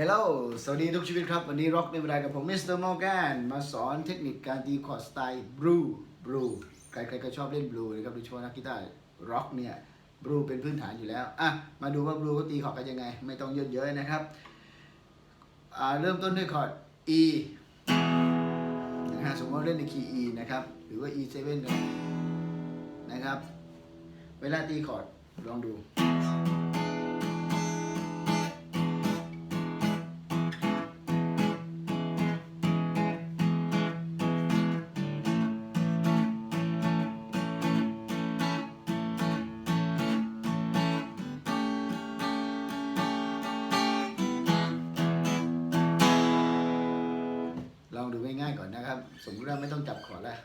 ฮลโหลสวัสดีทุกชีวิตครับ วันนี้ร็อกในเวลากับผมมิสเตอร์มอร์แกนมาสอนเทคนิคการตีคอร์ดสไตล์บลูบลูใครๆก็ชอบเล่นบลูนะครับโดยเฉพาะนักกีตาร์ร็อกเนี่ยบลูเป็นพื้นฐานอยู่แล้ว อะ มาดูว่าบลูเขาตีคอร์ดกันยังไง ไม่ต้องเยอะๆนะครับ อ่า เริ่มต้นด้วยคอร์ด E นะฮะสมมติเล่นในคีย์ E นะครับ หรือว่า E7 นะครับ เวลาตีคอร์ดลองดู ง่ายๆก่อนนะครับ สมมติว่าไม่ต้องจับขอร์ดแล้ว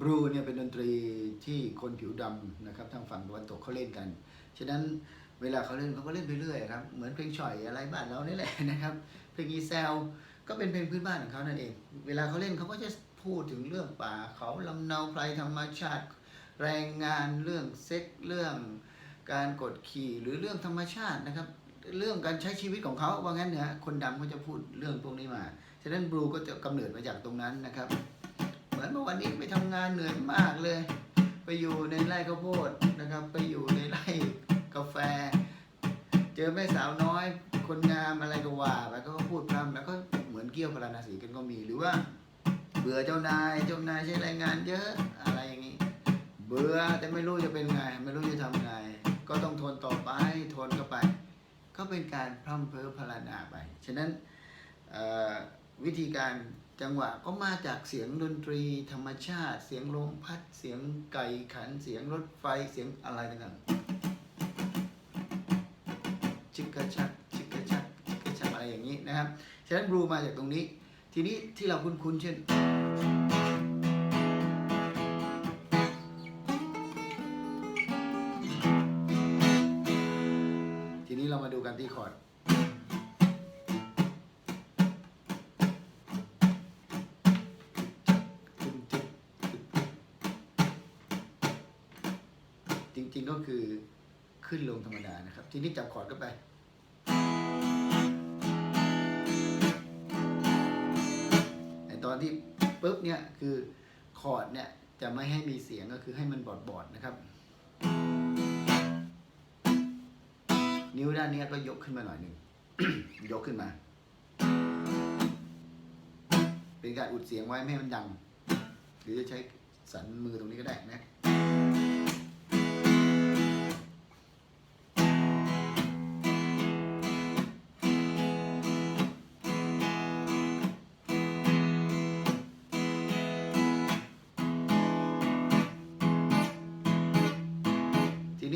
บลูเนี่ยเป็นดนตรีที่คนผิวดำนะครับทางฝั่งตะวันตกเขาเล่นกัน ฉะนั้นเวลาเขาเล่นเขาก็เล่นไปเรื่อยครับ เหมือนเพลงฉ่อยอะไรบ้านเรานี่แหละนะครับ เพลงอีแซลก็เป็นเพลงพื้นบ้านของเขานั่นเอง เวลาเขาเล่นเขาก็จะพูดถึงเรื่องป่าเขาลำเนาไพรธรรมชาติ แรงงานเรื่องเซ็กเรื่องการกดขี่หรือเรื่องธรรมชาตินะครับ เรื่องการใช้ชีวิตของเขาว่างั้นเนอะคนดำเขาจะพูดเรื่องพวกนี้มาฉะนั้นบลูก็จะกำเนิดมาจากตรงนั้นนะครับ เหมือนเมื่อวันนี้ไปทำงานเหนื่อยมากเลย ไปอยู่ในไร่ข้าวโพดนะครับ ไปอยู่ในไร่กาแฟ เจอแม่สาวน้อย คนงามอะไรก็ว่าไปก็พูดพร่ำแล้วก็เหมือนเกี่ยวพาราณสีกันก็มีหรือว่า เบื่อเจ้านายเจ้านายใช้แรงงานเยอะอะไรอย่างนี้ บื่อแต่ไม่รู้จะเป็นไง ไม่รู้จะทำไง ก็ต้องทนต่อไปทนเข้าไป ก็เป็นการพร่ำเพ้อพรรณนาไป ฉะนั้นวิธีการจังหวะก็มาจากเสียงดนตรี ธรรมชาติ เสียงลมพัดเสียงไก่ขันเสียงรถไฟเสียงอะไรต่างๆชิกกะชักชิกกะชักชิกกะชักอะไรอย่างนี้นะครับ ฉะนั้นบลูมาจากตรงนี้ ทีนี้ที่เราคุ้นๆเช่น มาดูกันที่คอร์ดจริงๆก็คือขึ้นลงธรรมดานะครับ ทีนี้จับคอร์ดก็ไป ไอตอนที่ปุ๊บเนี่ยคือคอร์ดเนี่ยจะไม่ให้มีเสียงก็คือให้มันบอดบอดๆนะครับ นิ้วด้านนี้ก็ยกขึ้นมาหน่อยหนึ่ง ยกขึ้นมา เป็นการอุดเสียงไว้ไม่ให้มันดัง หรือจะใช้สันมือตรงนี้ก็ได้นะ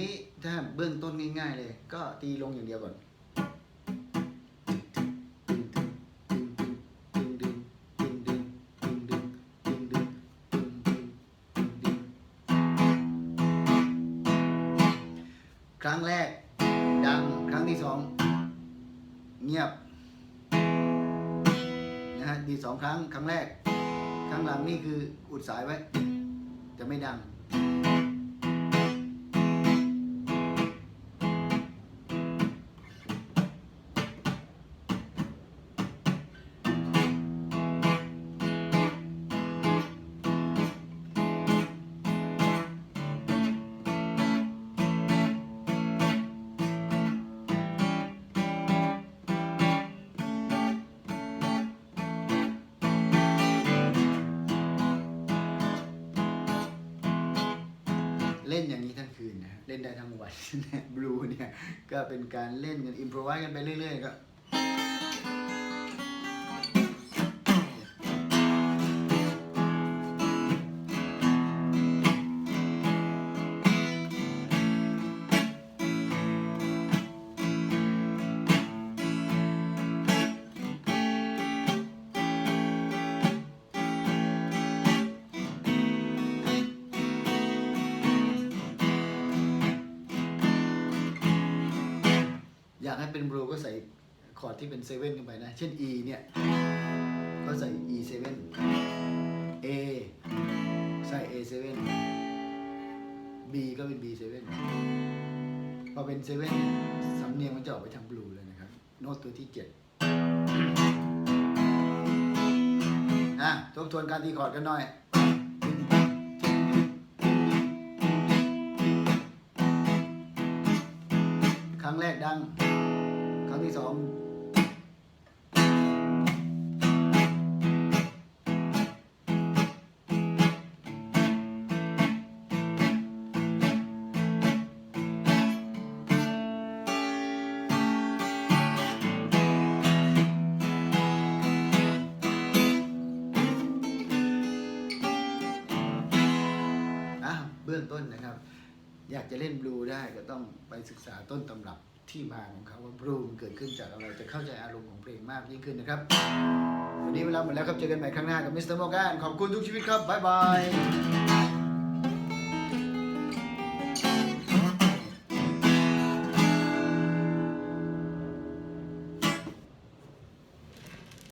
นี้ถ้าเบื้องต้นง่าย ๆ เลย ก็ตีลงอย่างเดียวก่อน ครั้งแรก ดังครั้งที่สองเงียบนะฮะดีสองครั้งครั้งแรก ครั้งหลังนี่คืออุดสายไว้ จะไม่ดัง เล่นอย่างนี้ทั้งคืนนะเล่นได้ทั้งวันบลูเนี่ยก็เป็นการเล่นกันอิมพรไวกันไปเรื่อยๆก็ อยากให้เป็นบลูก็ใส่คอร์ดที่เป็นเซเว่นกันไปนะ เช่น E เนี่ย ก็ใส่ E 7 A ใส่ A7 B ก็เป็น B7 พอเป็น7สำเนียงมันจะออกไปทางบลูเลยนะครับ โน้ตตัวที่7อะทบทวนการตีคอร์ดกันหน่อยครั้งแรกดัง สองอะเบื้องต้นนะครับ อยากจะเล่นบลูได้ก็ต้องไปศึกษาต้นตำรับ ที่มาของเขาว่าบลูมเกิดขึ้นจากอะไรจะเข้าใจอารมณ์ของเพลงมากยิ่งขึ้นนะครับ วันนี้เวลาหมดแล้วครับ เจอกันใหม่ครั้งหน้ากับมิสเตอร์โมแกนขอบคุณทุกชีวิตครับ บ๊ายบาย